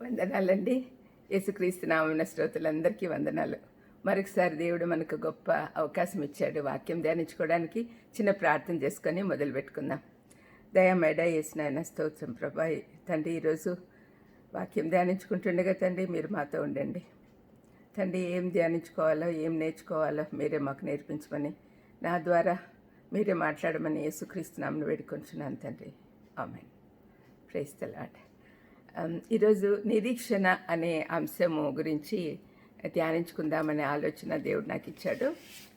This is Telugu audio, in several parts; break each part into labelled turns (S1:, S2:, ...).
S1: వందనాలండి. యేసుక్రీస్తు నామన శ్రోతలందరికీ వందనాలు. మరొకసారి దేవుడు మనకు గొప్ప అవకాశం ఇచ్చాడు వాక్యం ధ్యానించుకోవడానికి. చిన్న ప్రార్థన చేసుకొని మొదలు పెట్టుకుందాం. దయామేడ వేసిన నాయన స్తోత్రం ప్రభా. తండ్రి ఈరోజు వాక్యం ధ్యానించుకుంటుండగా తండ్రి మీరు మాతో ఉండండి. తండ్రి ఏం ధ్యానించుకోవాలో ఏం నేర్చుకోవాలో మీరే మాకు నేర్పించమని నా ద్వారా మీరే మాట్లాడమని యేసుక్రీస్తునామను వేడుకొంచున్నాను తండ్రి. ఆమెన్. ప్రైస్ ద ఈరోజు నిరీక్షణ అనే అంశము గురించి ధ్యానించుకుందామనే ఆలోచన దేవుడు నాకు ఇచ్చాడు.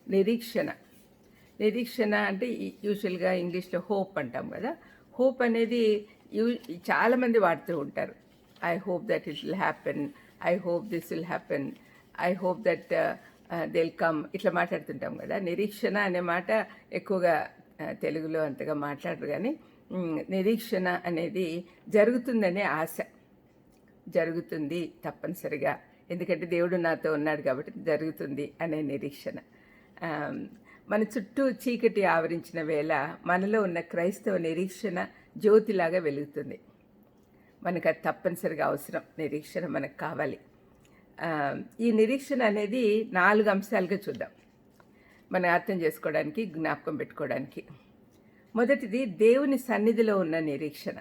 S1: నిరీక్షణ. నిరీక్షణ అంటే యూజువల్గా ఇంగ్లీష్లో హోప్ అంటాం కదా. హోప్ అనేది యూ చాలామంది వాడుతూ ఉంటారు. I hope that it will happen I hope this will happen I hope that will come ఇట్లా మాట్లాడుతుంటాం కదా. నిరీక్షణ అనే మాట ఎక్కువగా uh, తెలుగులో అంతగా మాట్లాడరు కానీ నిరీక్షణ అనేది జరుగుతుందనే ఆశ. జరుగుతుంది తప్పనిసరిగా. ఎందుకంటే దేవుడు నాతో ఉన్నాడు కాబట్టి జరుగుతుంది అనే నిరీక్షణ. మన చుట్టూ చీకటి ఆవరించిన వేళ మనలో ఉన్న క్రైస్తవ నిరీక్షణ జ్యోతిలాగా వెలుగుతుంది. మనకు అది తప్పనిసరిగా అవసరం. నిరీక్షణ మనకు కావాలి. ఈ నిరీక్షణ అనేది నాలుగు అంశాలుగా చూద్దాం. మనం అర్థం చేసుకోవడానికి జ్ఞాపకం పెట్టుకోవడానికి. మొదటిది దేవుని సన్నిధిలో ఉన్న నిరీక్షణ.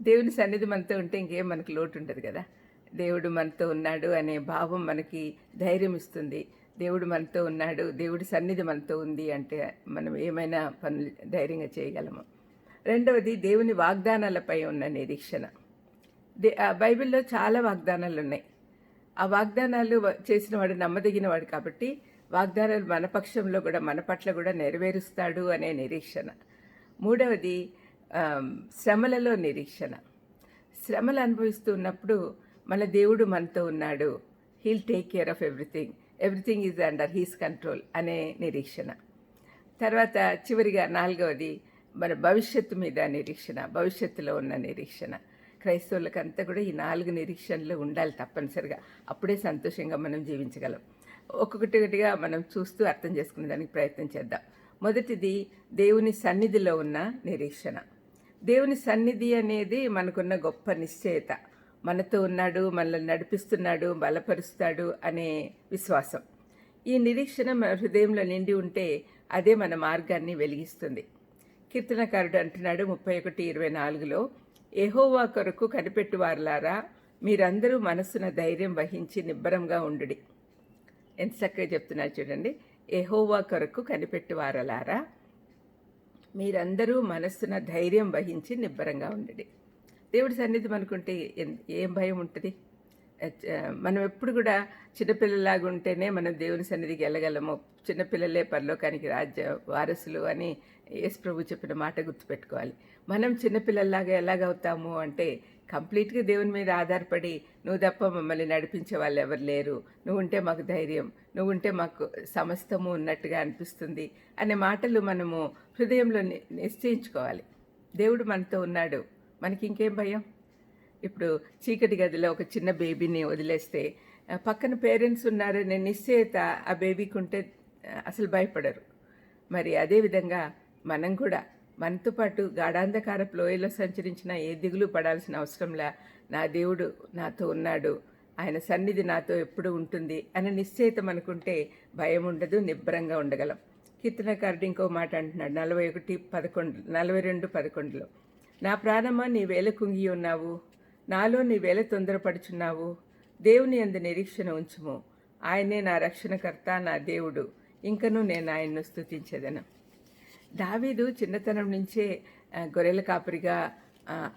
S1: దేవుని సన్నిధి మనతో ఉంటే ఇంకేం మనకు లోటు ఉండదు కదా. దేవుడు మనతో ఉన్నాడు అనే భావం మనకి ధైర్యం ఇస్తుంది. దేవుడు మనతో ఉన్నాడు దేవుడి సన్నిధి మనతో ఉంది అంటే మనం ఏమైనా పనులు ధైర్యంగా చేయగలము. రెండవది దేవుని వాగ్దానాలపై ఉన్న నిరీక్షణ. దే ఆ బైబిల్లో చాలా వాగ్దానాలు ఉన్నాయి ఆ వాగ్దానాలు చేసిన వాడు నమ్మదగిన వాడు కాబట్టి వాగ్దానాలు మన పక్షంలో కూడా మన పట్ల కూడా నెరవేరుస్తాడు అనే నిరీక్షణ. మూడవది శ్రమలలో నిరీక్షణ. శ్రమలు అనుభవిస్తూ ఉన్నప్పుడు మన దేవుడు మనతో ఉన్నాడు. He'll take care of everything everything is under his control అనే నిరీక్షణ. తర్వాత చివరిగా నాలుగవది మన భవిష్యత్తు మీద నిరీక్షణ భవిష్యత్తులో ఉన్న నిరీక్షణ. క్రైస్తవులకంతా కూడా ఈ నాలుగు నిరీక్షణలు ఉండాలి తప్పనిసరిగా. అప్పుడే సంతోషంగా మనం జీవించగలం. ఒక్కొక్కటి ఒకటిగా మనం చూస్తూ అర్థం చేసుకునే దానికి ప్రయత్నం చేద్దాం. మొదటిది దేవుని సన్నిధిలో ఉన్న నిరీక్షణ. దేవుని సన్నిధి అనేది మనకున్న గొప్ప నిశ్చయత. మనతో ఉన్నాడు మనల్ని నడిపిస్తున్నాడు బలపరుస్తాడు అనే విశ్వాసం. ఈ నిరీక్షణ మన హృదయంలో నిండి ఉంటే అదే మన మార్గాన్ని వెలిగిస్తుంది. కీర్తనకారుడు అంటున్నాడు ముప్పై ఒకటి ఇరవై నాలుగులో ఎహోవా కొరకు కనిపెట్టువారులారా మీరందరూ మనస్సున ధైర్యం వహించి నిబ్బరంగా ఉండుడి. ఎంత చక్కగా చెప్తున్నారు చూడండి. ఎహోవా కొరకు కనిపెట్టువారలారా? మీరందరూ మనస్సున ధైర్యం వహించి నిబ్బరంగా ఉండండి. దేవుడి సన్నిధి మనకుంటే ఏం భయం ఉంటుంది? మనం ఎప్పుడు కూడా చిన్నపిల్లలాగా ఉంటేనే మనం దేవుని సన్నిధికి వెళ్ళగలము. చిన్నపిల్లలే పరలోకానికి రాజ్య వారసులు అని యేసు ప్రభు చెప్పిన మాట గుర్తుపెట్టుకోవాలి. మనం చిన్నపిల్లల్లాగా ఎలాగవుతాము అంటే కంప్లీట్గా దేవుని మీద ఆధారపడి నువ్వు తప్ప మమ్మల్ని నడిపించే వాళ్ళు ఎవరు లేరు. నువ్వు ఉంటే మాకు ధైర్యం నువ్వు ఉంటే మాకు సమస్తము ఉన్నట్టుగా అనిపిస్తుంది అనే మాటలు మనము హృదయంలో ని- నిశ్చయించుకోవాలి. దేవుడు మనతో ఉన్నాడు. మనకి ఇంకేం భయం? ఇప్పుడు చీకటి గదిలో ఒక చిన్న బేబీని వదిలేస్తే పక్కన పేరెంట్స్ ఉన్నారనే నిశ్చయత ఆ బేబీకి ఉంటే అసలు భయపడరు. మరి అదేవిధంగా మనం కూడా మనతో పాటు గాఢాంధకారపు లోయలో సంచరించిన ఏ దిగులు పడాల్సిన అవసరంలా నా దేవుడు నాతో ఉన్నాడు. ఆయన సన్నిధి నాతో ఎప్పుడు ఉంటుంది అనే నిశ్చయిత మనకుంటే భయం ఉండదు నిబ్బరంగా ఉండగలం. కీర్తనకారుడు ఇంకో మాట అంటున్నాడు నలభై ఒకటి పదకొండు నలభై రెండు పదకొండులో. నా ప్రాణమా నీ వేల కుంగి ఉన్నావు? నాలో నీ వేల తొందరపడుచున్నావు? దేవుని అందు నిరీక్షణ ఉంచుము. ఆయనే నా రక్షణకర్త నా దేవుడు. ఇంకనూ నేను ఆయన్ను స్తుతించేదను. దావీదు చిన్నతనం నుంచే గొర్రెల కాపరిగా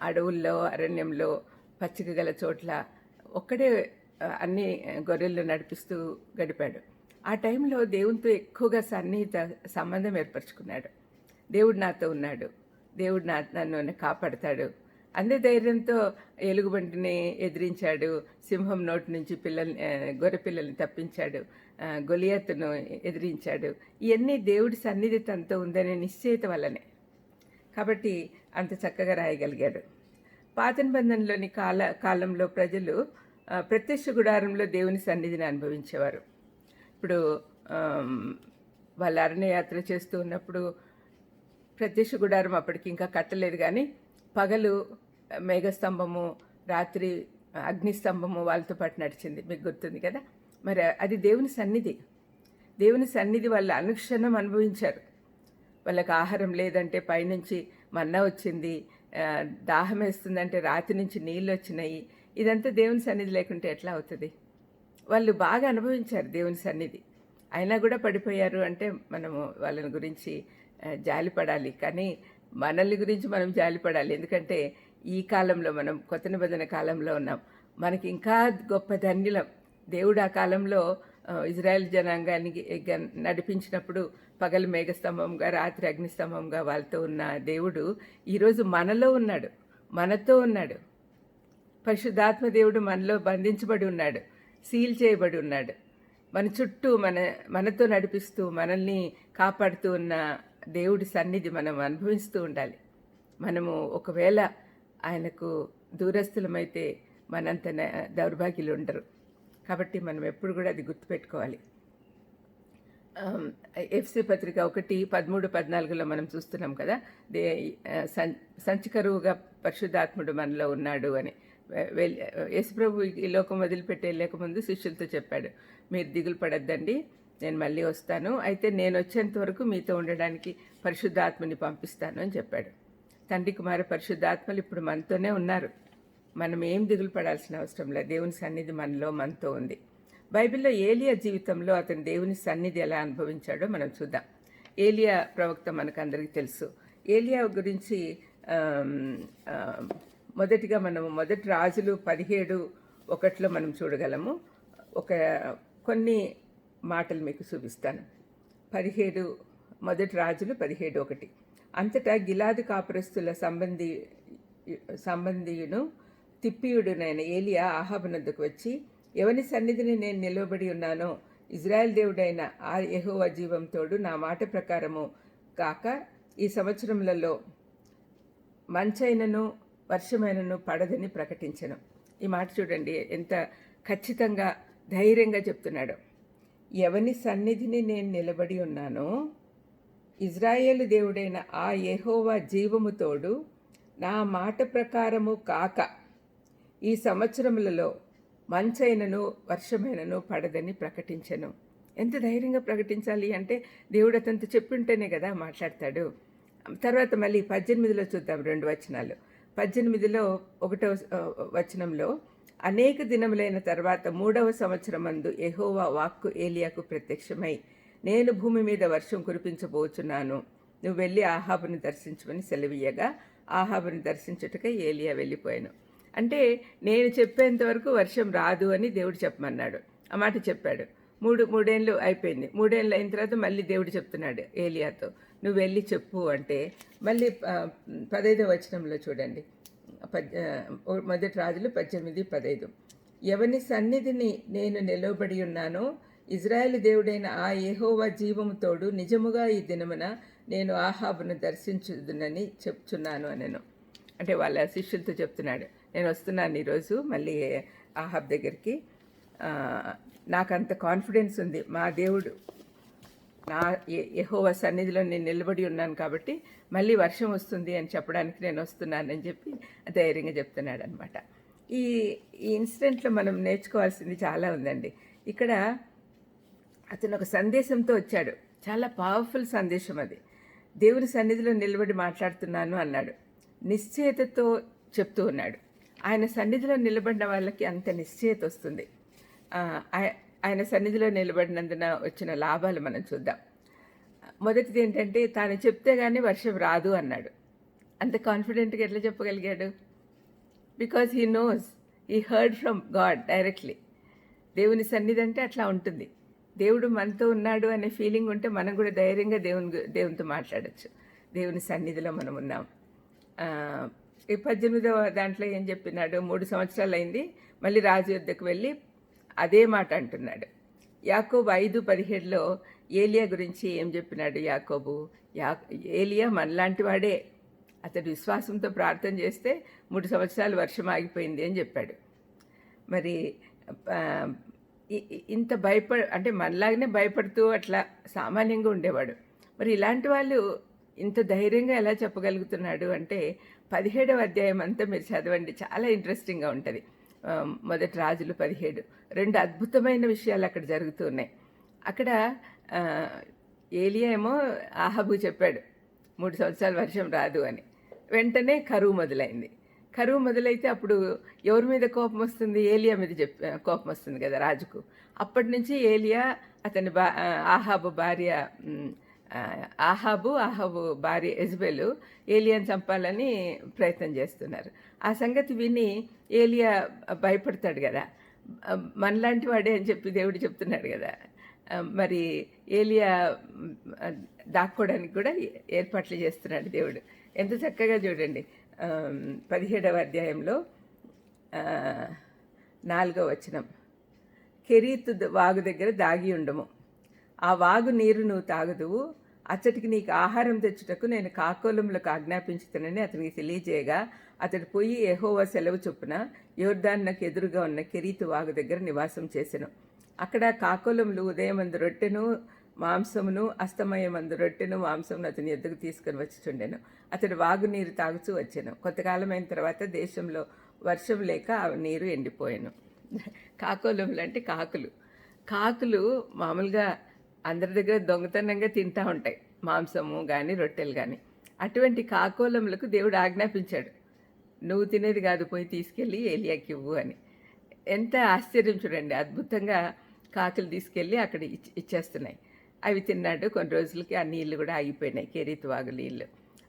S1: అడవుల్లో అరణ్యంలో పచ్చిక గల చోట్ల ఒక్కడే అన్ని గొర్రెలు నడిపిస్తూ గడిపాడు. ఆ టైంలో దేవునితో ఎక్కువగా సన్నిహిత సంబంధం ఏర్పరచుకున్నాడు. దేవుడు నాతో ఉన్నాడు. దేవుడు నా నన్ను కాపాడతాడు. అందే ధైర్యంతో ఎలుగుబంటిని ఎదిరించాడు. సింహం నోటి నుంచి పిల్లల్ని గొర్రె పిల్లల్ని తప్పించాడు. గొలియత్తును ఎదిరించాడు. ఇవన్నీ దేవుడి సన్నిధి తనతో ఉందనే నిశ్చయిత వల్లనే. కాబట్టి అంత చక్కగా రాయగలిగాడు. పాత నిబంధనలోని కాల కాలంలో ప్రజలు ప్రత్యక్ష గుడారంలో దేవుని సన్నిధిని అనుభవించేవారు. ఇప్పుడు వాళ్ళు అరణ్యయాత్ర చేస్తూ ఉన్నప్పుడు ప్రత్యక్ష గుడారం అప్పటికి ఇంకా కట్టలేదు కానీ పగలు మేఘస్తంభము రాత్రి అగ్నిస్తంభము వాళ్ళతో పాటు నడిచింది. మీకు గుర్తుంది కదా? మరి అది దేవుని సన్నిధి. దేవుని సన్నిధి వాళ్ళు అనుక్షణం అనుభవించారు. వాళ్ళకి ఆహారం లేదంటే పైనుంచి మన్నా వచ్చింది దాహం వేస్తుందంటే రాతి నుంచి నీళ్ళు వచ్చినాయి. ఇదంతా దేవుని సన్నిధి లేకుంటే ఎట్లా అవుతుంది? వాళ్ళు బాగా అనుభవించారు దేవుని సన్నిధి. అయినా కూడా పడిపోయారు అంటే మనము వాళ్ళని గురించి జాలిపడాలి. కానీ మనల్ని గురించి మనం జాలిపడాలి. ఎందుకంటే ఈ కాలంలో మనం కొత్త నిబంధన కాలంలో ఉన్నాం. మనకి ఇంకా గొప్ప ధన్యులం. దేవుడు ఆ కాలంలో ఇజ్రాయెల్ జనాంగానికి గ- నడిపించినప్పుడు పగలు మేఘస్తంభంగా రాత్రి అగ్నిస్తంభంగా వాళ్ళతో ఉన్న దేవుడు ఈరోజు మనలో ఉన్నాడు మనతో ఉన్నాడు. పరిశుద్ధాత్మ దేవుడు మనలో బంధించబడి ఉన్నాడు సీల్ చేయబడి ఉన్నాడు. మన చుట్టూ మన మనతో నడిపిస్తూ మనల్ని కాపాడుతూ ఉన్న దేవుడి సన్నిధి మనం అనుభవిస్తూ ఉండాలి. మనము ఒకవేళ ఆయనకు దూరస్థులమైతే మనంత దౌర్భాగ్యులు ఉండరు. కాబట్టి మనం ఎప్పుడు కూడా అది గుర్తుపెట్టుకోవాలి. ఎఫ్సి పత్రిక ఒకటి పదమూడు పద్నాలుగులో మనం చూస్తున్నాం కదా దే సం- సంచికరువుగా పరిశుద్ధాత్ముడు మనలో ఉన్నాడు అని. యశుప్రభు ఈ లోకం వదిలిపెట్టే లేకముందు శిష్యులతో చెప్పాడు మీరు దిగులు పడద్దండి నేను మళ్ళీ వస్తాను. అయితే నేను వచ్చేంత వరకు మీతో ఉండడానికి పరిశుద్ధాత్మని పంపిస్తాను అని చెప్పాడు. తండ్రి కుమార పరిశుద్ధాత్మలు ఇప్పుడు మనతోనే ఉన్నారు. మనం ఏం దిగులు పడాల్సిన అవసరం లేదు. దేవుని సన్నిధి మనలో మనతో ఉంది. బైబిల్లో ఏలియా జీవితంలో అతను దేవుని సన్నిధి ఎలా అనుభవించాడో మనం చూద్దాం. ఏలియా ప్రవక్త మనకు అందరికీ తెలుసు. ఏలియా గురించి మొదటిగా మనము మొదటి రాజులు పదిహేడు ఒకటిలో మనం చూడగలము. ఒక కొన్ని మాటలు మీకు చూపిస్తాను. పదిహేడు మొదటి రాజులు పదిహేడు ఒకటి. అంతటా గిలాదు కాపురస్తుల సంబంధి సంబంధియును తిప్పియుడునైన ఏలియా ఆహాబనందుకు వచ్చి ఎవని సన్నిధిని నేను నిలవబడి ఉన్నానో ఇజ్రాయెల్ దేవుడైన ఆ యహోవా జీవంతోడు నా మాట ప్రకారము కాక ఈ సంవత్సరములలో మంచైనను వర్షమైనను పడదని ప్రకటించను. ఈ మాట చూడండి ఎంత ఖచ్చితంగా ధైర్యంగా చెప్తున్నాడు. ఎవని సన్నిధిని నేను నిలబడి ఉన్నానో ఇజ్రాయేల్ దేవుడైన ఆ యహోవా జీవముతోడు నా మాట ప్రకారము కాక ఈ సంవత్సరములలో మంచైనను వర్షమైనను పడదని ప్రకటించను. ఎంత ధైర్యంగా ప్రకటించాలి అంటే దేవుడు అతనితో చెప్పింటేనే కదా మాట్లాడతాడు. తర్వాత మళ్ళీ పద్దెనిమిదిలో చూద్దాం రెండు వచనాలు. పద్దెనిమిదిలో ఒకటో వచనంలో అనేక దినములైన తర్వాత మూడవ సంవత్సరమందు ఎహోవా వాక్కు ఏలియాకు ప్రత్యక్షమై నేను భూమి మీద వర్షం కురిపించబోచున్నాను. నువ్వు వెళ్ళి ఆహాబుని దర్శించమని సెలవీయగా ఆహాబుని దర్శించుటకై ఏలియా వెళ్ళిపోయాను. అంటే నేను చెప్పేంతవరకు వర్షం రాదు అని దేవుడు చెప్పమన్నాడు. ఆ మాట చెప్పాడు. మూడు మూడేళ్ళు అయిపోయింది. మూడేళ్ళు అయిన తర్వాత మళ్ళీ దేవుడు చెప్తున్నాడు ఏలియాతో నువ్వు వెళ్ళి చెప్పు అంటే మళ్ళీ పదైదో వచనంలో చూడండి. పద్ మొదటి రాజులు పద్దెనిమిది పదైదు. ఎవని సన్నిధిని నేను నిలవబడి ఉన్నానో ఇజ్రాయేల్ దేవుడైన ఆ ఏహోవా జీవము తోడు నిజముగా ఈ దినమున నేను ఆహాబును దర్శించుదునని చెప్తున్నాను అనను. అంటే వాళ్ళ శిష్యులతో చెప్తున్నాడు. నేను వస్తున్నాను ఈరోజు మళ్ళీ ఆ హబ్ దగ్గరికి. నాకంత కాన్ఫిడెన్స్ ఉంది. మా దేవుడు నా యహోవ సన్నిధిలో నేను నిలబడి ఉన్నాను కాబట్టి మళ్ళీ వర్షం వస్తుంది అని చెప్పడానికి నేను వస్తున్నానని చెప్పి ధైర్యంగా చెప్తున్నాడు అనమాట ఈ ఈ ఇన్సిడెంట్లో మనం నేర్చుకోవాల్సింది చాలా ఉందండి. ఇక్కడ అతను ఒక సందేశంతో వచ్చాడు. చాలా పవర్ఫుల్ సందేశం అది. దేవుని సన్నిధిలో నిలబడి మాట్లాడుతున్నాను అన్నాడు. నిశ్చయతతో చెప్తూ ఉన్నాడు. ఆయన సన్నిధిలో నిలబడిన వాళ్ళకి అంత నిశ్చయత వస్తుంది. ఆయన సన్నిధిలో నిలబడినందున వచ్చిన లాభాలు మనం చూద్దాం. మొదటిది ఏంటంటే తాను చెప్తే కానీ వర్షం రాదు అన్నాడు. అంత కాన్ఫిడెంట్గా ఎట్లా చెప్పగలిగాడు? Because he knows he heard from God directly దేవుని సన్నిధి అంటే అట్లా ఉంటుంది. దేవుడు మనతో ఉన్నాడు అనే ఫీలింగ్ ఉంటే మనం కూడా ధైర్యంగా దేవుని దేవునితో మాట్లాడచ్చు. దేవుని సన్నిధిలో మనం ఉన్నాం. ఈ పద్దెనిమిదవ దాంట్లో ఏం చెప్పినాడు? మూడు సంవత్సరాలు అయింది. మళ్ళీ రాజు యుద్ధకు వెళ్ళి అదే మాట అంటున్నాడు. యాకోబు ఐదు పదిహేడులో ఏలియా గురించి ఏం చెప్పినాడు యాకోబు? యా ఏలియా మనలాంటి వాడే. అతడు విశ్వాసంతో ప్రార్థన చేస్తే మూడు సంవత్సరాలు వర్షం ఆగిపోయింది అని చెప్పాడు. మరి ఇంత భయపడ అంటే మనలాగానే భయపడుతూ అట్లా సామాన్యంగా ఉండేవాడు. మరి ఇలాంటి వాళ్ళు ఇంత ధైర్యంగా ఎలా చెప్పగలుగుతున్నాడు అంటే పదిహేడవ అధ్యాయం అంతా మీరు చదవండి. చాలా ఇంట్రెస్టింగ్గా ఉంటుంది. మొదటి రాజులు పదిహేడు. రెండు అద్భుతమైన విషయాలు అక్కడ జరుగుతూ ఉన్నాయి. అక్కడ ఏలియా ఏమో ఆహాబు చెప్పాడు మూడు సంవత్సరాలు వర్షం రాదు అని. వెంటనే కరువు మొదలైంది. కరువు మొదలైతే అప్పుడు ఎవరి మీద కోపం వస్తుంది? ఏలియా మీద చెప్ కోపం వస్తుంది కదా రాజుకు. అప్పటి నుంచి ఏలియా అతని బా ఆహాబు భార్య ఉమ్, ఆ, ఆహాబు ఆహాబు భార్య ఎజ్బెలు ఏలియాని చంపాలని ప్రయత్నం చేస్తున్నారు. ఆ సంగతి విని ఏలియా భయపడతాడు కదా. మనలాంటి వాడే అని చెప్పి దేవుడు చెప్తున్నాడు కదా. మరి ఏలియా దాక్కోవడానికి కూడా ఏర్పాట్లు చేస్తున్నాడు దేవుడు. ఎంత చక్కగా చూడండి. పదిహేడవ అధ్యాయంలో నాలుగో నాలుగవ వచనం. కెరీతు వాగు దగ్గర దాగి ఉండము. ఆ వాగు నీరు నువ్వు తాగుదువు. అచ్చటికి నీకు ఆహారం తెచ్చుటకు నేను కాకోలములకు ఆజ్ఞాపించుతానని అతనికి తెలియజేయగా అతడు పోయి ఎహోవా సెలవు చొప్పున యోర్దాన్నకు ఎదురుగా ఉన్న కెరీతు వాగు దగ్గర నివాసం చేసెను. అక్కడ కాకోలములు ఉదయమందు రొట్టెను మాంసమును అస్తమయమందు రొట్టెను మాంసమును అతని ఎద్దుకు తీసుకొని వచ్చిచుండెను అతడు వాగు నీరు తాగుచూ వచ్చాను. కొంతకాలమైన తర్వాత దేశంలో వర్షం లేక ఆ నీరు ఎండిపోయాను. కాకోలములు అంటే కాకులు. కాకులు మామూలుగా అందరి దగ్గర దొంగతనంగా తింటూ ఉంటాయి. మాంసము కానీ రొట్టెలు కానీ అటువంటి కాకోలములకు దేవుడు ఆజ్ఞాపించాడు. నువ్వు తినేది కాదు పోయి తీసుకెళ్ళి ఏలియాకి ఇవ్వు అని. ఎంత ఆశ్చర్యం చూడండి. అద్భుతంగా కాకులు తీసుకెళ్ళి అక్కడ ఇచ్ ఇచ్చేస్తున్నాయి. అవి తిన్నాడు. కొన్ని రోజులకి ఆ నీళ్ళు కూడా ఆగిపోయినాయి. కేరీత్ వాగు నీళ్ళు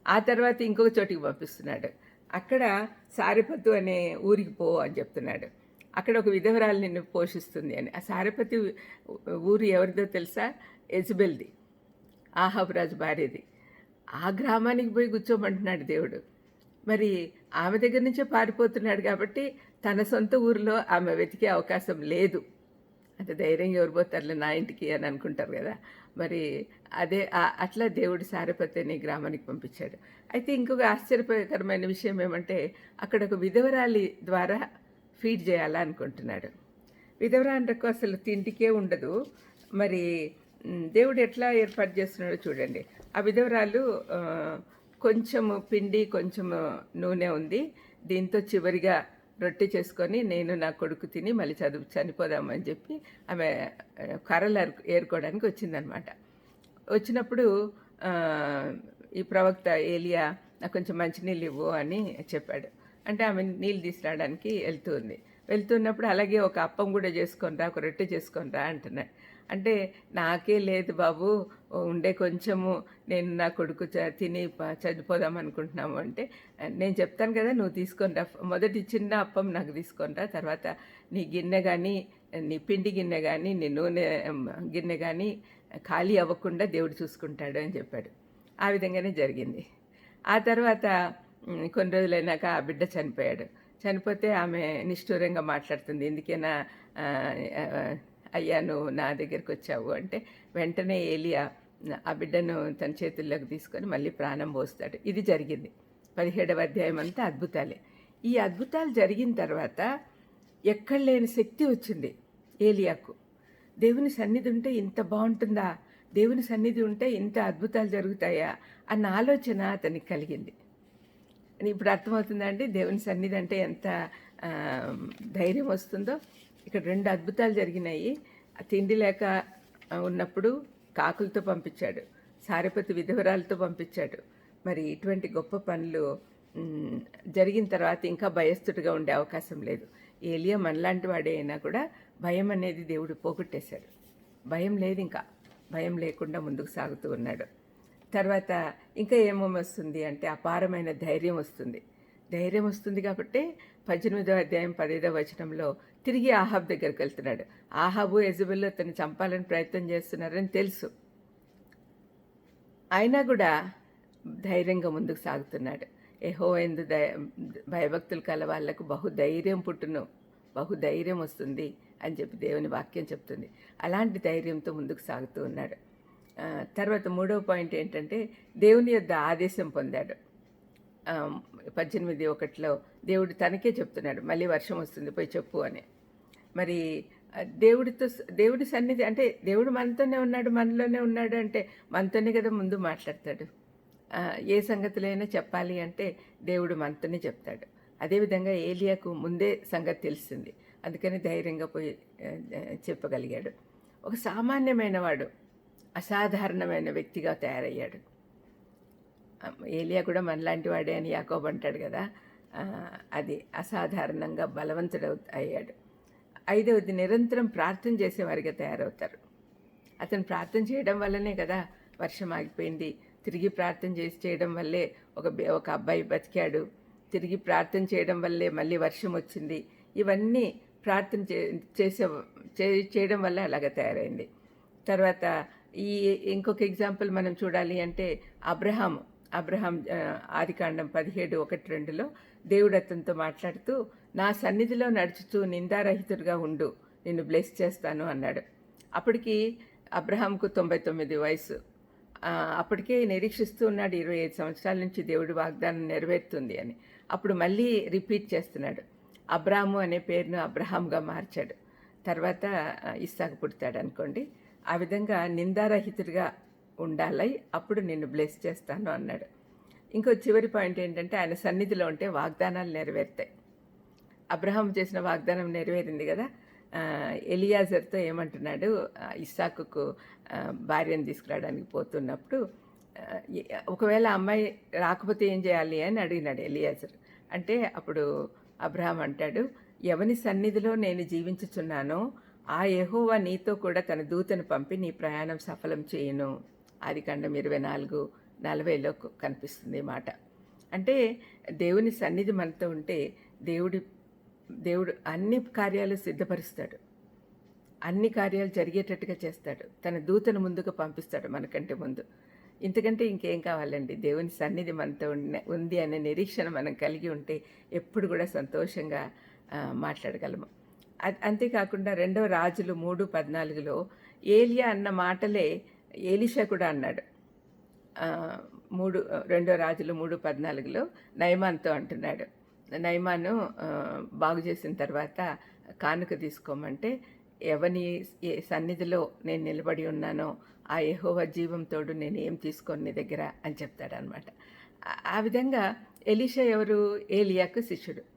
S1: ఆ తర్వాత ఇంకొక చోటికి పంపిస్తున్నాడు. అక్కడ సారిపత్తు అనే ఊరికి పో అని చెప్తున్నాడు. అక్కడ ఒక విధవరాలు నిన్ను పోషిస్తుంది అని. ఆ సారపతి ఊరు ఎవరిదో తెలుసా? ఎజబెల్ది ఆహాబ్రాజు భార్యది. ఆ గ్రామానికి పోయి కూర్చోమంటున్నాడు దేవుడు. మరి ఆమె దగ్గర నుంచే పారిపోతున్నాడు కాబట్టి తన సొంత ఊరిలో ఆమె వెతికే అవకాశం లేదు. అంత ధైర్యంగా ఎవరు పోతారులే నా ఇంటికి అని అనుకుంటారు కదా. మరి అదే అట్లా దేవుడు సారపతిని గ్రామానికి పంపించాడు. అయితే ఇంకొక ఆశ్చర్యకరమైన విషయం ఏమంటే అక్కడ ఒక విధవరాలి ద్వారా ఫీడ్ చేయాలనుకుంటున్నాడు విధవరాండ్రకు అసలు తిండికే ఉండదు. మరి దేవుడు ఎట్లా ఏర్పాటు చేస్తున్నాడో చూడండి. ఆ విధవరాలు కొంచెము పిండి కొంచెము నూనె ఉంది. దీంతో చివరిగా రొట్టె చేసుకొని నేను నా కొడుకు తిని మళ్ళీ చదువు చనిపోదామని చెప్పి ఆమె కర్రలు ఏరు ఏరుకోవడానికి వచ్చిందనమాట. వచ్చినప్పుడు ఈ ప్రవక్త ఏలియా నాకు కొంచెం మంచినీళ్ళు ఇవ్వు అని చెప్పాడు. అంటే ఆమె నీళ్ళు తీసుకురావడానికి వెళ్తుంది. వెళ్తున్నప్పుడు అలాగే ఒక అప్పం కూడా చేసుకొని రా ఒక రొట్టె చేసుకొని రా అంటున్నాడు అంటే నాకే లేదు బాబు ఉండే కొంచెము నేను నా కొడుకు చ- తిని ప- చనిపోదాం అనుకుంటున్నాము అంటే నేను చెప్తాను కదా నువ్వు తీసుకొని రా మొదటి చిన్న అప్పం నాకు తీసుకొని రా తర్వాత నీ గిన్నె కానీ నీ పిండి గిన్నె కానీ నీ నూనె గిన్నె కానీ ఖాళీ అవ్వకుండా దేవుడు చూసుకుంటాడు అని చెప్పాడు. ఆ విధంగానే జరిగింది. ఆ తర్వాత కొన్ని రోజులైనాక ఆ బిడ్డ చనిపోయాడు. చనిపోతే ఆమె నిష్ఠూరంగా మాట్లాడుతుంది. ఎందుకైనా అయ్యా నువ్వు నా దగ్గరికి వచ్చావు. అంటే వెంటనే ఏలియా ఆ బిడ్డను తన చేతుల్లోకి తీసుకొని మళ్ళీ ప్రాణం పోస్తాడు. ఇది జరిగింది. పదిహేడవ అధ్యాయం అంతా అద్భుతాలే. ఈ అద్భుతాలు జరిగిన తర్వాత ఎక్కడ లేని శక్తి వచ్చింది ఏలియాకు. దేవుని సన్నిధి ఉంటే ఇంత బాగుంటుందా? దేవుని సన్నిధి ఉంటే ఇంత అద్భుతాలు జరుగుతాయా? అన్న ఆలోచన అతనికి కలిగింది. ఇప్పుడు అర్థమవుతుందండి. దేవుని సన్నిధి అంటే ఎంత ధైర్యం వస్తుందో. ఇక్కడ రెండు అద్భుతాలు జరిగినాయి. తిండి లేక ఉన్నప్పుడు కాకులతో పంపించాడు. సారపతి విధవరాలతో పంపించాడు. మరి ఇటువంటి గొప్ప పనులు జరిగిన తర్వాత ఇంకా భయస్థుడిగా ఉండే అవకాశం లేదు. ఏలియా మనలాంటి వాడే అయినా కూడా భయం అనేది దేవుడు పోగొట్టేశాడు. భయం లేదు ఇంకా. భయం లేకుండా ముందుకు సాగుతూ ఉన్నాడు. తర్వాత ఇంకా ఏమేమి వస్తుంది అంటే అపారమైన ధైర్యం వస్తుంది. ధైర్యం వస్తుంది కాబట్టి పద్దెనిమిదవ అధ్యాయం పదైదవ వచనంలో తిరిగి ఆహాబ్ దగ్గరికి వెళ్తున్నాడు. ఆహాబు ఎజబెల్లో తను చంపాలని ప్రయత్నం చేస్తున్నారని తెలుసు. అయినా కూడా ధైర్యంగా ముందుకు సాగుతున్నాడు. ఏహో ఎందు దయ భయభక్తులు కల వాళ్ళకు బహు ధైర్యం పుట్టును బహు ధైర్యం వస్తుంది అని చెప్పి దేవుని వాక్యం చెప్తుంది. అలాంటి ధైర్యంతో ముందుకు సాగుతూ ఉన్నాడు. తర్వాత మూడవ పాయింట్ ఏంటంటే దేవుని యొక్క ఆదేశం పొందాడు. పద్దెనిమిది ఒకటిలో దేవుడు తనకే చెప్తున్నాడు మళ్ళీ వర్షం వస్తుంది పోయి చెప్పు అని. మరి దేవుడితో దేవుడి సన్నిధి అంటే దేవుడు మనతోనే ఉన్నాడు మనలోనే ఉన్నాడు అంటే మనతోనే కదా ముందు మాట్లాడతాడు. ఏ సంగతులైనా చెప్పాలి అంటే దేవుడు మనతోనే చెప్తాడు. అదేవిధంగా ఏలియాకు ముందే సంగతి తెలిసింది అందుకని ధైర్యంగా పోయి చెప్పగలిగాడు. ఒక సామాన్యమైన వాడు అసాధారణమైన వ్యక్తిగా తయారయ్యాడు. ఏలియా కూడా మనలాంటి వాడే అని యాకోబ్ అంటాడు కదా. అది అసాధారణంగా బలవంతుడు అయ్యాడు. ఐదవది నిరంతరం ప్రార్థన చేసేవారిగా తయారవుతారు. అతను ప్రార్థన చేయడం వల్లనే కదా వర్షం ఆగిపోయింది. తిరిగి ప్రార్థన చేసి చేయడం వల్లే ఒక ఒక అబ్బాయి బతికాడు. తిరిగి ప్రార్థన చేయడం వల్లే మళ్ళీ వర్షం వచ్చింది. ఇవన్నీ ప్రార్థన చే చేసే చే- చేయడం వల్ల అలాగ తయారైంది. తర్వాత ఈ ఇంకొక ఎగ్జాంపుల్ మనం చూడాలి అంటే అబ్రహాం అబ్రహాం ఆదికాండం పదిహేడు ఒకటి రెండులో దేవుడు అతనితో మాట్లాడుతూ నా సన్నిధిలో నడుచుతూ నిందారహితుడిగా ఉండు నిన్ను బ్లెస్ చేస్తాను అన్నాడు. అప్పటికి అబ్రహాంకు తొంభై తొమ్మిది వయసు. అప్పటికే నిరీక్షిస్తూ ఉన్నాడు ఇరవై ఐదు సంవత్సరాల నుంచి దేవుడు వాగ్దానం నెరవేరుతుంది అని. అప్పుడు మళ్ళీ రిపీట్ చేస్తున్నాడు. అబ్రాము అనే పేరును అబ్రహాంగా మార్చాడు. తర్వాత ఇస్సాకు పుడతాడు అనుకోండి. ఆ విధంగా నిందారహితుడిగా ఉండాలి. అప్పుడు నిన్ను బ్లెస్ చేస్తాను అన్నాడు. ఇంకో చివరి పాయింట్ ఏంటంటే ఆయన సన్నిధిలో ఉంటే వాగ్దానాలు నెరవేరుతాయి. అబ్రహాం చేసిన వాగ్దానం నెరవేరింది కదా. ఎలియాజర్తో ఏమంటున్నాడు? ఆ, ఇస్సాకుకు భార్యను తీసుకురావడానికి పోతున్నప్పుడు ఒకవేళ అమ్మాయి రాకపోతే ఏం చేయాలి అని అడిగినాడు ఎలియాజర్. అంటే అప్పుడు అబ్రహాం అంటాడు ఎవని సన్నిధిలో నేను జీవించుచున్నానో ఆ యహోవా నీతో కూడా తన దూతను పంపి నీ ప్రయాణం సఫలం చేయను. ఆది ఖండం ఇరవై నాలుగు నలభైలో కనిపిస్తుంది మాట. అంటే దేవుని సన్నిధి మనతో ఉంటే దేవుడి దేవుడు అన్ని కార్యాలు సిద్ధపరుస్తాడు. అన్ని కార్యాలు జరిగేటట్టుగా చేస్తాడు. తన దూతను ముందుకు పంపిస్తాడు మనకంటే ముందు. ఇంతకంటే ఇంకేం కావాలండి? దేవుని సన్నిధి మనతో ఉంది అనే నిరీక్షణ మనం కలిగి ఉంటే ఎప్పుడు కూడా సంతోషంగా మాట్లాడగలము. అంతేకాకుండా రెండవ రాజులు మూడు పద్నాలుగులో ఏలియా అన్న మాటలే ఏలిషా కూడా అన్నాడు. మూడు రెండో రాజులు మూడు పద్నాలుగులో నయమాన్తో అంటున్నాడు. నయమాను బాగు చేసిన తర్వాత కానుక తీసుకోమంటే ఎవని ఏ సన్నిధిలో నేను నిలబడి ఉన్నానో ఆ యెహోవా జీవంతోడు నేను ఏం తీసుకోను నీ దగ్గర అని చెప్తాడనమాట ఆ- ఆ విధంగా ఎలీషా ఎవరు? ఏలియాకు శిష్యుడు.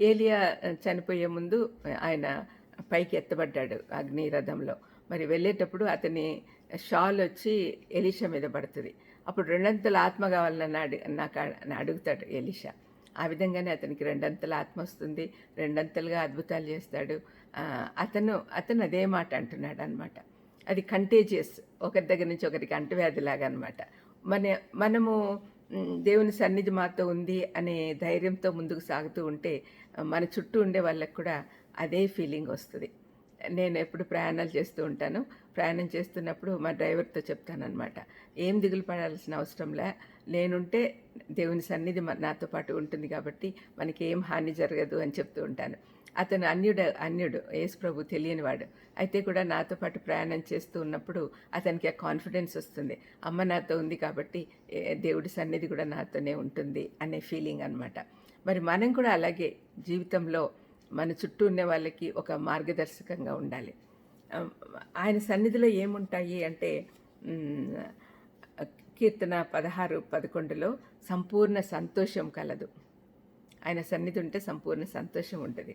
S1: ఏలియా చనిపోయే ముందు ఆయన పైకి ఎత్తబడ్డాడు అగ్ని రథంలో మరి వెళ్ళేటప్పుడు అతని షాల్ వచ్చి ఎలీషా మీద పడుతుంది. అప్పుడు రెండంతల ఆత్మ కావాలని అడి నాకు అడుగుతాడు ఎలీషా. ఆ విధంగానే అతనికి రెండంతల ఆత్మ వస్తుంది రెండంతలుగా అద్భుతాలు చేస్తాడు. అతను అతను అదే మాట అంటున్నాడు అనమాట అది కంటేజియస్ ఒకరి దగ్గర నుంచి ఒకరికి అంటువ్యాధిలాగా అనమాట మన మనము దేవుని సన్నిధి మాతో ఉంది అనే ధైర్యంతో ముందుకు సాగుతూ ఉంటే మన చుట్టూ ఉండే వాళ్ళకి కూడా అదే ఫీలింగ్ వస్తుంది. నేను ఎప్పుడు ప్రయాణాలు చేస్తూ ఉంటాను. ప్రయాణం చేస్తున్నప్పుడు మా డ్రైవర్తో చెప్తానమాట ఏం దిగులు పడాల్సిన అవసరంలే నేనుంటే దేవుని సన్నిధి నాతో పాటు ఉంటుంది కాబట్టి మనకి ఏం హాని జరగదు అని చెప్తూ ఉంటాను. అతను అన్యుడు అన్యుడు యేసుప్రభు తెలియనివాడు. అయితే కూడా నాతో పాటు ప్రయాణం చేస్తూ ఉన్నప్పుడు అతనికి ఆ కాన్ఫిడెన్స్ వస్తుంది. అమ్మ నాతో ఉంది కాబట్టి దేవుడి సన్నిధి కూడా నాతోనే ఉంటుంది అనే ఫీలింగ్ అనమాట మరి మనం కూడా అలాగే జీవితంలో మన చుట్టూ ఉన్న వాళ్ళకి ఒక మార్గదర్శకంగా ఉండాలి. ఆయన సన్నిధిలో ఏముంటాయి అంటే కీర్తన పదహారు పదకొండులో సంపూర్ణ సంతోషం కలదు. ఆయన సన్నిధి ఉంటే సంపూర్ణ సంతోషం ఉంటుంది.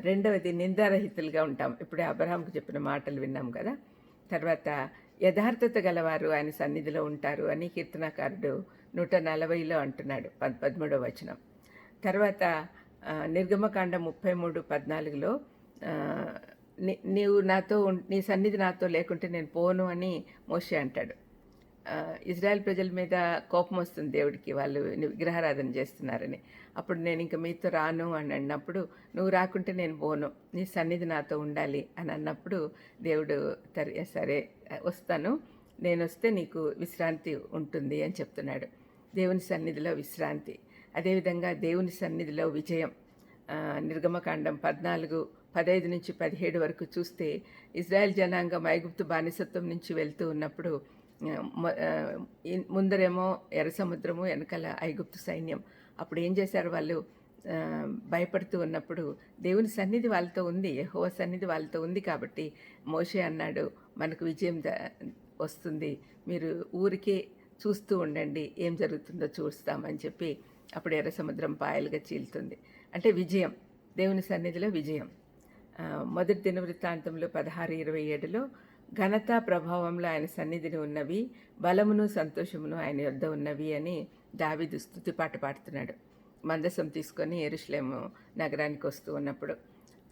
S1: రెండవది నిందారహితులుగా ఉంటాం. ఇప్పుడే అబ్రహాంకు చెప్పిన మాటలు విన్నాం కదా. తర్వాత యథార్థత గలవారు ఆయన సన్నిధిలో ఉంటారు అని కీర్తనకారుడు నూట నలభైలో అంటున్నాడు పద్ పదమూడవ వచనం. తర్వాత నిర్గమకాండ ముప్పై మూడు పద్నాలుగులో నీ- నీవు నాతో నీ సన్నిధి నాతో లేకుంటే నేను పోను అని మోషే అంటాడు. ఇజ్రాయెల్ ప్రజల మీద కోపం వస్తుంది దేవుడికి వాళ్ళు విగ్రహారాధన చేస్తున్నారని. అప్పుడు నేను ఇంక మీతో రాను అని అన్నప్పుడు నువ్వు రాకుంటే నేను పోను నీ సన్నిధి నాతో ఉండాలి అని అన్నప్పుడు దేవుడు తరి సరే వస్తాను నేను వస్తే నీకు విశ్రాంతి ఉంటుంది అని చెప్తున్నాడు. దేవుని సన్నిధిలో విశ్రాంతి. అదేవిధంగా దేవుని సన్నిధిలో విజయం. నిర్గమకాండం పద్నాలుగు పదహైదు నుంచి పదిహేడు వరకు చూస్తే ఇజ్రాయెల్ జనాంగం ఐగుప్తు బానిసత్వం నుంచి వెళ్తూ ఉన్నప్పుడు ముందరేమో ఎర్ర సముద్రము వెనకాల ఐగుప్తు సైన్యం. అప్పుడు ఏం చేశారు వాళ్ళు? భయపడుతూ ఉన్నప్పుడు దేవుని సన్నిధి వాళ్ళతో ఉంది యహోవ సన్నిధి వాళ్ళతో ఉంది కాబట్టి మోషే అన్నాడు మనకు విజయం ద- వస్తుంది. మీరు ఊరికే చూస్తూ ఉండండి ఏం జరుగుతుందో చూస్తామని చెప్పి అప్పుడు ఎర్ర సముద్రం పాయలుగా చీలుతుంది. అంటే విజయం దేవుని సన్నిధిలో విజయం. మొదటి దినవృత్తాంతంలో పదహారు ఇరవై ఏడులో ఘనత ప్రభావంలో ఆయన సన్నిధిని ఉన్నవి బలమును సంతోషమును ఆయన యొద్ద ఉన్నవి అని దావిదు స్థుతి పాట పాడుతున్నాడు. మందసం తీసుకొని ఎరుశ్లేము నగరానికి వస్తూ ఉన్నప్పుడు.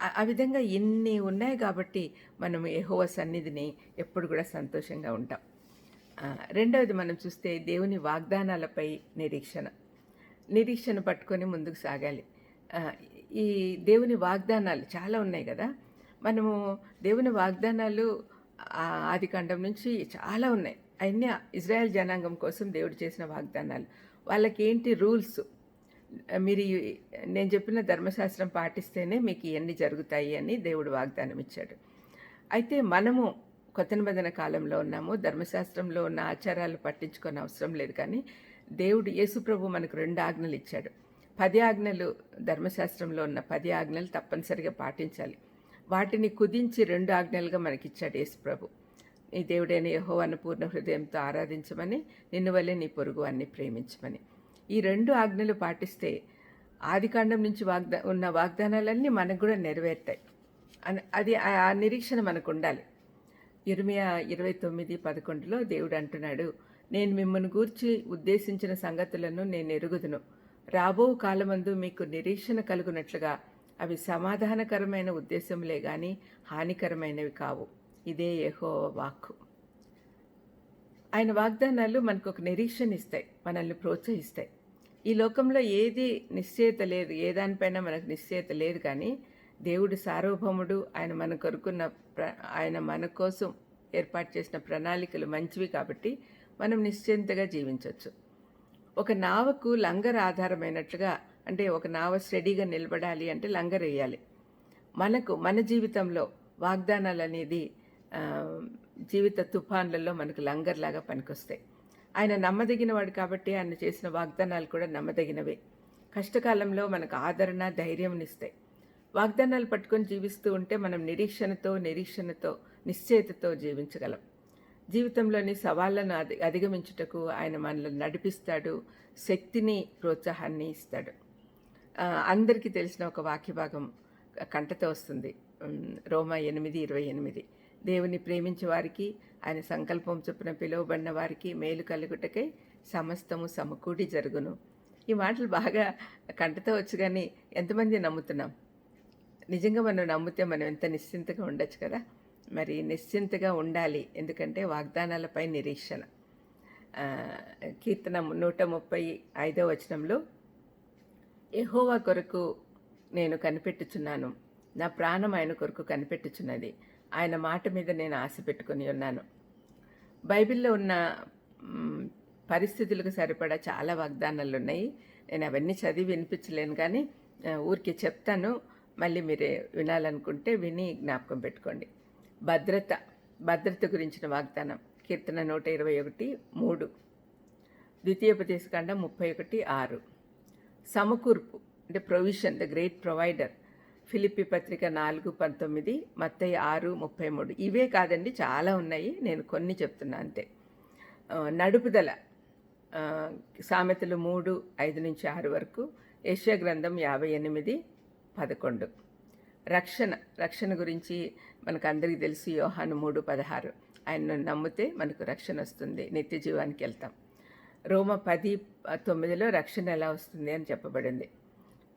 S1: ఆ- విధంగా ఇన్ని ఉన్నాయి కాబట్టి మనం ఎహోవ సన్నిధిని ఎప్పుడు కూడా సంతోషంగా ఉంటాం. రెండవది మనం చూస్తే దేవుని వాగ్దానాలపై నిరీక్షణ. నిరీక్షణ పట్టుకొని ముందుకు సాగాలి. ఈ దేవుని వాగ్దానాలు చాలా ఉన్నాయి కదా. మనము దేవుని వాగ్దానాలు ఆది కాండం నుంచి చాలా ఉన్నాయి. అవన్నీ ఇజ్రాయెల్ జనాంగం కోసం దేవుడు చేసిన వాగ్దానాలు. వాళ్ళకి ఏంటి రూల్స్? మీరు నేను చెప్పిన ధర్మశాస్త్రం పాటిస్తేనే మీకు ఇవన్నీ జరుగుతాయి అని దేవుడు వాగ్దానం ఇచ్చాడు. అయితే మనము కొత్త నిబంధన కాలంలో ఉన్నాము. ధర్మశాస్త్రంలో ఉన్న ఆచారాలు పట్టించుకొని అవసరం లేదు కానీ దేవుడు యేసుప్రభు మనకు రెండు ఆజ్ఞలు ఇచ్చాడు. పది ఆజ్ఞలు ధర్మశాస్త్రంలో ఉన్న పది ఆజ్ఞలు తప్పనిసరిగా పాటించాలి. వాటిని కుదించి రెండు ఆజ్ఞలుగా మనకిచ్చాడు యేసుప్రభు. నీ దేవుడైన యెహోవాను పూర్ణ హృదయంతో ఆరాధించమని నిన్ను వల్లే నీ పొరుగు అన్ని ప్రేమించమని. ఈ రెండు ఆజ్ఞలు పాటిస్తే ఆదికాండం నుంచి వాగ్దా ఉన్న వాగ్దానాలన్నీ మనకు కూడా నెరవేరుతాయి. అన్- అది ఆ నిరీక్షణ మనకు ఉండాలి ఇర్మియా ఇరవై తొమ్మిది పదకొండులో దేవుడు అంటున్నాడు నేను మిమ్మల్ని గూర్చి ఉద్దేశించిన సంగతులను నేను ఎరుగుదును. రాబో కాలమందు మీకు నిరీక్షణ కలుగునట్లుగా అవి సమాధానకరమైన ఉద్దేశంలే గాని హానికరమైనవి కావు. ఇదే ఏహో వాక్కు. ఆయన వాగ్దానాలు మనకు ఒక నిరీక్షణ ఇస్తాయి మనల్ని ప్రోత్సహిస్తాయి. ఈ లోకంలో ఏది నిశ్చయత లేదు ఏ దానిపైన మనకు నిశ్చయత లేదు కానీ దేవుడు సార్వభౌముడు ఆయన మన కొరుకున్న ప్ర ఆయన మన కోసం ఏర్పాటు చేసిన ప్రణాళికలు మంచివి కాబట్టి మనం నిశ్చింతగా జీవించవచ్చు ఒక నావకు లంగర్ ఆధారమైనట్లుగా అంటే ఒక నావ స్టడీగా నిలబడాలి అంటే లంగర్ వేయాలి. మనకు మన జీవితంలో వాగ్దానాలు అనేది జీవిత తుఫాన్లలో మనకు లంగర్లాగా పనికొస్తాయి. ఆయన నమ్మదగిన వాడు కాబట్టి ఆయన చేసిన వాగ్దానాలు కూడా నమ్మదగినవే. కష్టకాలంలో మనకు ఆదరణ ధైర్యంనిస్తాయి వాగ్దానాలు పట్టుకొని జీవిస్తూ ఉంటే మనం నిరీక్షణతో నిరీక్షణతో నిశ్చయితతో జీవించగలం. జీవితంలోని సవాళ్ళను అధి అధిగమించుటకు ఆయన మనల్ని నడిపిస్తాడు శక్తిని ప్రోత్సాహాన్ని ఇస్తాడు. అందరికీ తెలిసిన ఒక వాక్య భాగం కంటతో వస్తుంది. రోమ ఎనిమిది ఇరవై ఎనిమిది. దేవుని ప్రేమించే వారికి ఆయన సంకల్పం చొప్పున పిలువబడిన వారికి మేలు కలుగుటకై సమస్తము సమకూడి జరుగును. ఈ మాటలు బాగా కంటతో వచ్చు కానీ ఎంతమంది నమ్ముతున్నాం? నిజంగా మనం నమ్మితే మనం ఎంత నిశ్చింతగా ఉండొచ్చు కదా? మరి నిశ్చింతగా ఉండాలి. ఎందుకంటే వాగ్దానాలపై నిరీక్షణ. కీర్తనం కీర్తన నూట ముప్పై ఐదో వచనంలో ఎహోవా కొరకు నేను కనిపెట్టుచున్నాను. నా ప్రాణం ఆయన కొరకు కనిపెట్టుచున్నది. ఆయన మాట మీద నేను ఆశ పెట్టుకుని ఉన్నాను. బైబిల్లో ఉన్న పరిస్థితులకు సరిపడా చాలా వాగ్దానాలు ఉన్నాయి నేను అవన్నీ చదివి వినిపించలేను కానీ ఊరికి చెప్తాను. మళ్ళీ మీరు వినాలనుకుంటే విని జ్ఞాపకం పెట్టుకోండి. భద్రత భద్రత గురించిన వాగ్దానం. కీర్తన నూట ఇరవై ఒకటి మూడు. ద్వితీయోపదేశకాండం ముప్పై ఒకటి ఆరు. సమకూర్పు అంటే provision the great provider Philippi పత్రిక నాలుగు పంతొమ్మిది మత్తయ్య ఆరు ముప్పై మూడు. ఇవే కాదండి చాలా ఉన్నాయి. నేను కొన్ని చెప్తున్నా అంతే. నడుపుదల. సామెతలు మూడు ఐదు నుంచి ఆరు వరకు. ఏషియా గ్రంథం యాభై ఎనిమిది పదకొండు. రక్షణ. రక్షణ గురించి మనకు అందరికీ తెలుసు యోహాను మూడు పదహారు. ఆయనను నమ్మితే మనకు రక్షణ వస్తుంది. నిత్య జీవానికి వెళ్తాం. రోమ పది తొమ్మిదిలో రక్షణ ఎలా వస్తుంది అని చెప్పబడింది.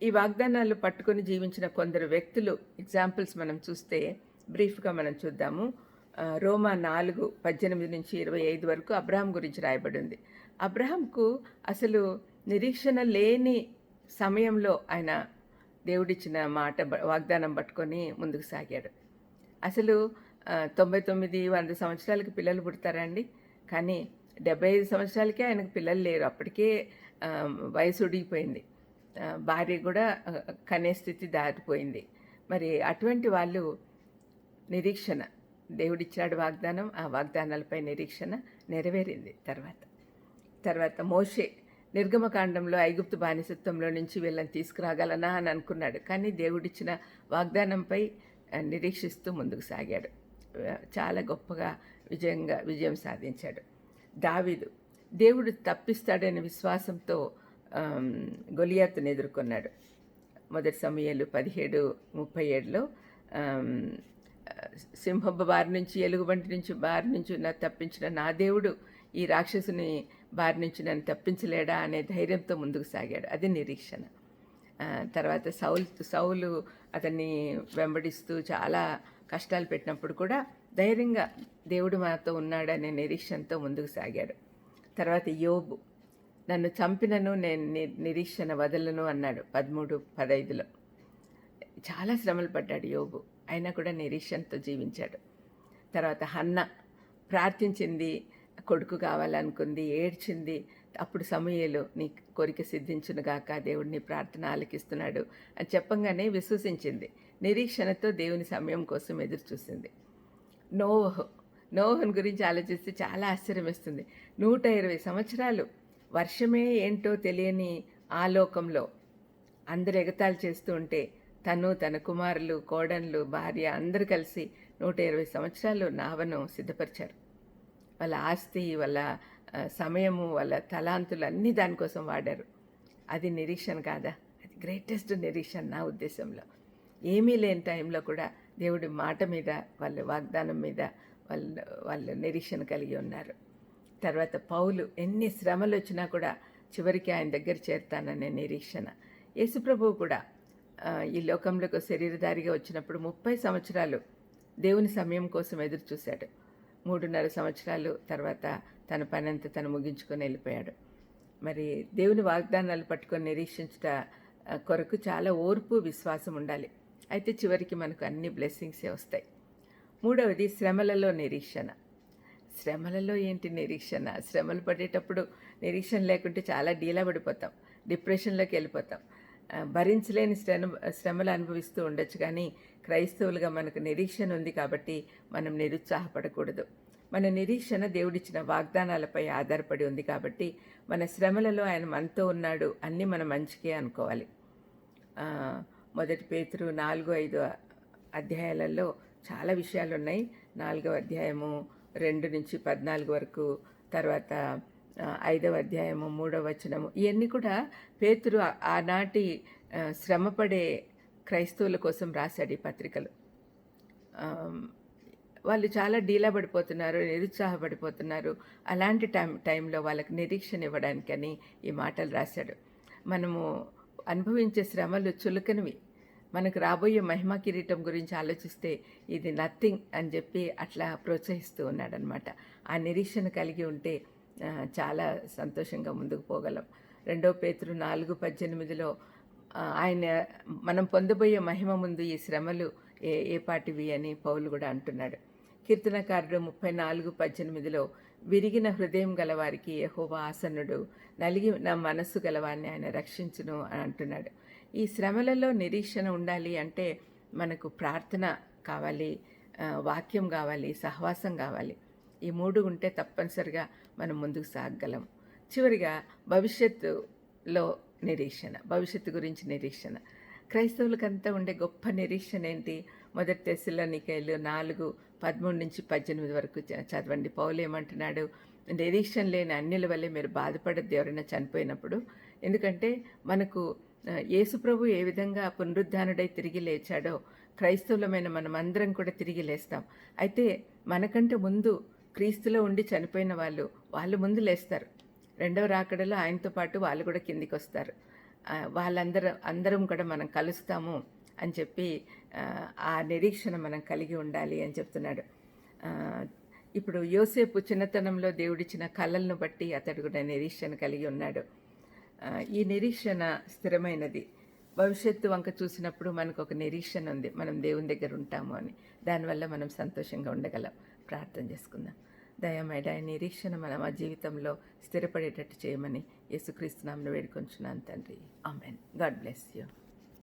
S1: ఈ వాగ్దానాలు పట్టుకొని జీవించిన కొందరు వ్యక్తులు ఎగ్జాంపుల్స్ మనం చూస్తే బ్రీఫ్గా మనం చూద్దాము. రోమా నాలుగు పద్దెనిమిది నుంచి ఇరవై ఐదు వరకు అబ్రహాం గురించి రాయబడి ఉంది అబ్రహాంకు అసలు నిరీక్షణ లేని సమయంలో ఆయన దేవుడిచ్చిన మాట బ- వాగ్దానం పట్టుకొని ముందుకు సాగాడు. అసలు తొంభై తొమ్మిది వంద సంవత్సరాలకి పిల్లలు పుడతారండి కానీ డెబ్బై ఐదు సంవత్సరాలకే ఆయనకు పిల్లలు లేరు. అప్పటికే వయసు ఉడిగిపోయింది భార్య కూడా కనే స్థితి దాటిపోయింది. మరి అటువంటి వాళ్ళు నిరీక్షణ దేవుడిచ్చాడు వాగ్దానం ఆ వాగ్దానాలపై నిరీక్షణ నెరవేరింది తర్వాత. తర్వాత మోషే నిర్గమకాండంలో ఐగుప్తు బానిసత్వంలో నుంచి వీళ్ళని తీసుకురాగలనా అని అనుకున్నాడు. కానీ దేవుడిచ్చిన వాగ్దానంపై నిరీక్షిస్తూ ముందుకు సాగాడు. చాలా గొప్పగా విజయంగా విజయం సాధించాడు. దావీదు. దేవుడు తప్పిస్తాడనే విశ్వాసంతో ఆమ్, ఎదుర్కొన్నాడు. మొదటి సమయాలు పదిహేడు ముప్పై ఏడులో సింహబ్బ బారి నుంచి ఎలుగుబంటి నుంచి బారి నుంచి నన్ను తప్పించిన నా దేవుడు ఈ రాక్షసుని బారి నుంచి నన్ను తప్పించలేడా అనే ధైర్యంతో ముందుకు సాగాడు. అది నిరీక్షణ. తర్వాత సౌల్ సౌలు అతన్ని వెంబడిస్తూ చాలా కష్టాలు పెట్టినప్పుడు కూడా ధైర్యంగా దేవుడు మాతో ఉన్నాడనే నిరీక్షణతో ముందుకు సాగాడు. తర్వాత యోబు నన్ను చంపినను నేను ని- నిరీక్షణ వదలను అన్నాడు పదమూడు పదైదులో. చాలా శ్రమలు పడ్డాడు యోబు. అయినా కూడా నిరీక్షణతో జీవించాడు. తర్వాత హన్న ప్రార్థించింది కొడుకు కావాలనుకుంది ఏడ్చింది. అప్పుడు సమయంలో నీ కోరిక సిద్ధించునుగాక గాక నీ ప్రార్థన ఆలకిస్తున్నాడు అని చెప్పంగానే విశ్వసించింది. నిరీక్షణతో దేవుని సమయం కోసం ఎదురు చూసింది నోవహు నోహన్ గురించి ఆలోచిస్తే చాలా ఆశ్చర్యం వేస్తుంది నూట ఇరవై సంవత్సరాలు వర్షమే ఏంటో తెలియని ఆ లోకంలో అందరు ఎగతాళి చేస్తూ ఉంటే తను తన కుమారులు కోడన్లు భార్య అందరూ కలిసి నూట ఇరవై సంవత్సరాలు నావను సిద్ధపరిచారు. వాళ్ళ ఆస్తి వాళ్ళ సమయము వాళ్ళ తలాంతులు అన్నీ దానికోసం వాడారు. అది నిరీక్షణ కాదా? అది గ్రేటెస్ట్ నిరీక్షణ నా ఉద్దేశంలో. ఏమీ లేని టైంలో కూడా దేవుడి మాట మీద వాళ్ళ వాగ్దానం మీద వాళ్ళు వాళ్ళు నిరీక్షణ కలిగి ఉన్నారు. తర్వాత పౌలు ఎన్ని శ్రమలు వచ్చినా కూడా చివరికి ఆయన దగ్గర చేరుతాననే నిరీక్షణ. యేసుప్రభువు కూడా ఈ లోకంలోకి శరీరధారిగా వచ్చినప్పుడు ముప్పై సంవత్సరాలు దేవుని సమయం కోసం ఎదురు చూశాడు. మూడున్నర సంవత్సరాలు తర్వాత తన పనంత తను ముగించుకొని వెళ్ళిపోయాడు. మరి దేవుని వాగ్దానాలు పట్టుకొని నిరీక్షించుట కొరకు చాలా ఓర్పు విశ్వాసం ఉండాలి. అయితే చివరికి మనకు అన్ని బ్లెస్సింగ్సే వస్తాయి. మూడవది శ్రమలలో నిరీక్షణ. శ్రమలలో ఏంటి నిరీక్షణ? శ్రమలు పడేటప్పుడు నిరీక్షణ లేకుంటే చాలా డీలా పడిపోతాం. డిప్రెషన్లోకి వెళ్ళిపోతాం. భరించలేని శ్రమ శ్రమలు అనుభవిస్తూ ఉండొచ్చు కానీ క్రైస్తవులుగా మనకు నిరీక్షణ ఉంది కాబట్టి మనం నిరుత్సాహపడకూడదు. మన నిరీక్షణ దేవుడిచ్చిన వాగ్దానాలపై ఆధారపడి ఉంది కాబట్టి మన శ్రమలలో ఆయన మనతో ఉన్నాడు అన్నీ మన మంచికే అనుకోవాలి. మొదటి పేతురు నాలుగు ఐదు అధ్యాయాలలో చాలా విషయాలు ఉన్నాయి నాలుగవ అధ్యాయము రెండు నుంచి పద్నాలుగు వరకు తర్వాత ఐదవ అధ్యాయము మూడవ వచనము ఇవన్నీ కూడా పేతురు ఆనాటి శ్రమపడే క్రైస్తవుల కోసం రాశాడు ఈ పత్రికలు. వాళ్ళు చాలా డీలా పడిపోతున్నారు నిరుత్సాహపడిపోతున్నారు. అలాంటి టైం టైంలో వాళ్ళకి నిరీక్షణ ఇవ్వడానికని ఈ మాటలు రాశాడు. మనము అనుభవించే శ్రమలు చులకనివి. మనకు రాబోయే మహిమా కిరీటం గురించి ఆలోచిస్తే ఇది నథింగ్ అని చెప్పి అట్లా ప్రోత్సహిస్తూ ఉన్నాడనమాట ఆ నిరీక్షణ కలిగి ఉంటే చాలా సంతోషంగా ముందుకు పోగలం. రెండో పేతురు నాలుగు పద్దెనిమిదిలో ఆయన మనం పొందబోయే మహిమ ముందు ఈ శ్రమలు ఏ ఏ పాటివి అని పౌలు కూడా అంటున్నాడు. కీర్తనకారుడు ముప్పై నాలుగు పద్దెనిమిదిలో విరిగిన హృదయం గలవారికి యెహోవా ఆసనుడు నలిగి నా మనస్సు గలవారిని ఆయన రక్షించును అని అంటున్నాడు. ఈ శ్రమలలో నిరీక్షణ ఉండాలి అంటే మనకు ప్రార్థన కావాలి వాక్యం కావాలి సహవాసం కావాలి. ఈ మూడు ఉంటే తప్పనిసరిగా మనం ముందుకు సాగగలం. చివరిగా భవిష్యత్తులో నిరీక్షణ భవిష్యత్తు గురించి నిరీక్షణ. క్రైస్తవులకంతా ఉండే గొప్ప నిరీక్షణ ఏంటి? మొదటి తెశలోనికాయలు నాలుగు పదమూడు నుంచి పద్దెనిమిది వరకు చదవండి. పౌలు ఏమంటున్నాడు? నిరీక్షణ లేని అన్యుల వల్లే మీరు బాధపడద్దు ఎవరైనా చనిపోయినప్పుడు. ఎందుకంటే మనకు యేసుప్రభు ఏ విధంగా పునరుద్ధానుడై తిరిగి లేచాడో క్రైస్తవులమైన మనమందరం కూడా తిరిగి లేస్తాం. అయితే మనకంటే ముందు క్రీస్తులో ఉండి చనిపోయిన వాళ్ళు వాళ్ళు ముందు లేస్తారు. రెండవ రాకడలో ఆయనతో పాటు వాళ్ళు కూడా కిందికి వస్తారు వాళ్ళందరూ వాళ్ళందరం అందరం కూడా మనం కలుస్తాము అని చెప్పి ఆ, నిరీక్షణ మనం కలిగి ఉండాలి అని చెప్తున్నాడు. ఇప్పుడు యోసేపు చిన్నతనంలో దేవుడిచ్చిన కళలను బట్టి అతడు కూడా నిరీక్షణ కలిగి ఉన్నాడు. ఈ నిరీక్షణ స్థిరమైనది. భవిష్యత్తు వంక చూసినప్పుడు మనకు ఒక నిరీక్షణ ఉంది. మనం దేవుని దగ్గర ఉంటాము అని. దానివల్ల మనం సంతోషంగా ఉండగలం. ప్రార్థన చేసుకుందాం. దయమైడ నిరీక్షణ మన మా జీవితంలో స్థిరపడేటట్టు చేయమని యేసుక్రీస్తు నామను వేడుకొంచున్నాను తండ్రి. ఆమెన్. God bless you.